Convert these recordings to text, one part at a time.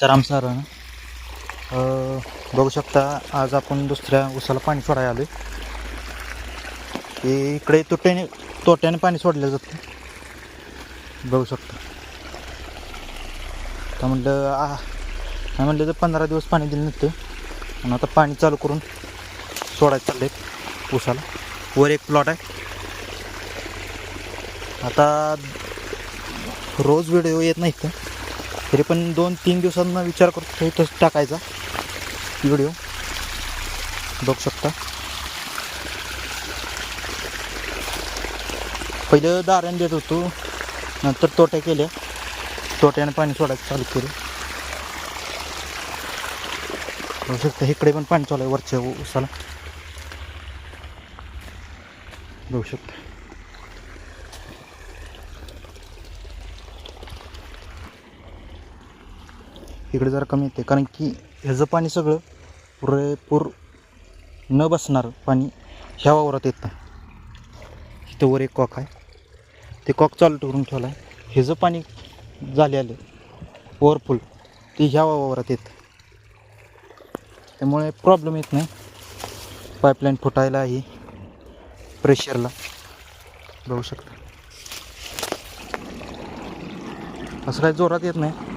तर आमचा सर बघू शकता आज आपण दुसऱ्या उसाला पाणी सोडायला आलो आहे इकडे तोट्याने तोट्याने पाणी सोडलं जातं. बघू शकता. तर म्हटलं आ नाही म्हटलं तर पंधरा दिवस पाणी दिलं नव्हतं. आणि आता पाणी चालू करून सोडायचं चाललं आहे उसाला. वर एक प्लॉट आहे. आता रोज व्हिडिओ येत नाही तर तरी पण दोन तीन दिवसांना विचार करतो इथंच टाकायचा. व्हिडिओ. बघू शकता. पहिलं दारण देत होतो. नंतर तोट्या केल्या. तोट्याने पाणी सोडायचं चालू केलं. बघू शकता इकडे पण पाणी चालू आहे वरच्या उसाला बघू शकता. इकडे जरा कमी येते. कारण की ह्याचं पाणी सगळं पुरेपूर न बसणार पाणी ह्या वावरात येतं इथं वर एक कॉक आहे. ते कॉक चालू करून ठेवलं आहे ह्याचं पाणी झाले आलं. ओव्हरफुल ते ह्या वावरात येतं. त्यामुळे प्रॉब्लेम येत नाही. पाईपलाईन फुटायला ही प्रेशरला बघू शकता. असं काही जोरात येत नाही.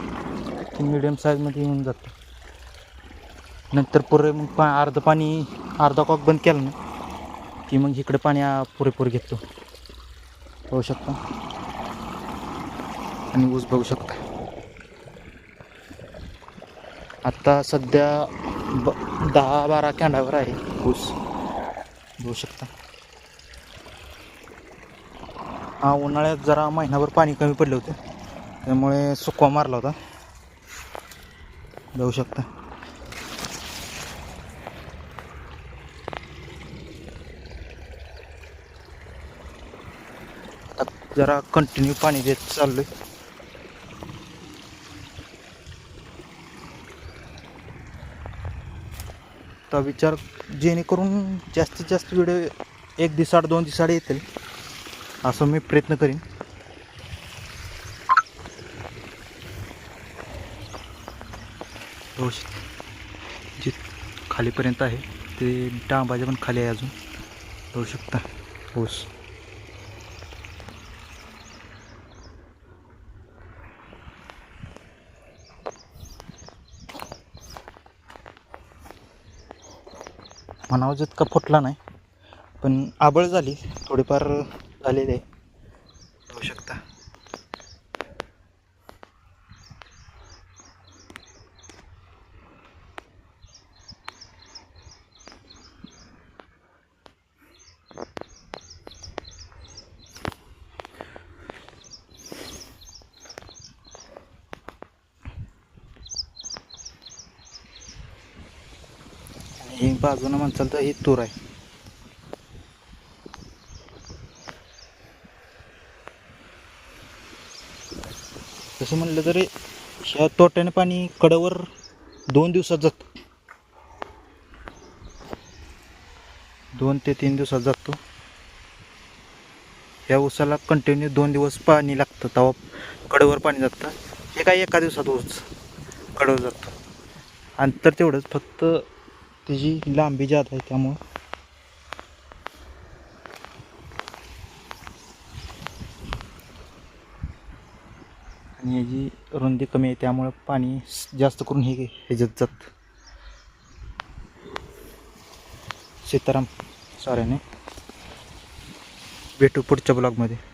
ते मिडियम साईजमध्ये येऊन जातं. नंतर पुरे मग पा अर्धं पाणी अर्धा कॉक बंद केला ना की मग इकडे पाणी पुरेपूर घेतो. पाहू शकता. आणि ऊस बघू शकता. आत्ता सध्या ब दहा बारा कॅन्डावर आहे ऊस. बघू शकता. हा उन्हाळ्यात जरा महिनाभर पाणी कमी पडलं होतं. त्यामुळे सुकवा मारला होता. जाऊ शकता. जरा कंटिन्यू पाणी देत चाललोय. आता विचार जेणेकरून जास्तीत जास्त व्हिडिओ एक दिवसाड दोन दिवसाड येतील. असं मी प्रयत्न करीन. बघू जे खालीपर्यंत आहे ते डांबाच्या पण खाली आहे अजून. बघू शकता. ऊस. म्हणावं जितका फुटला नाही पण आबळ झाली. थोडीफार झालेली आहे. बघू शकता. ही बाजूनं म्हणचाल तर ही तूर आहे. तसं म्हणलं तरी ह्या तोट्याने पाणी कडावर दोन दिवसात जातं. दोन ते तीन दिवसात जातो. ह्या ऊसाला कंटिन्यू दोन दिवस पाणी लागतं तवा कडवर पाणी जातं. हे काय एका दिवसात ऊस कडवर जातं. अंतर तेवढंच फक्त त्याची लांबी जात आहे त्यामुळं. आणि याची रुंदी कमी आहे त्यामुळं पाणी जास्त करून हे ह्याच्यात जात. सीताराम साऱ्याने भेटू पुढच्या ब्लॉगमध्ये.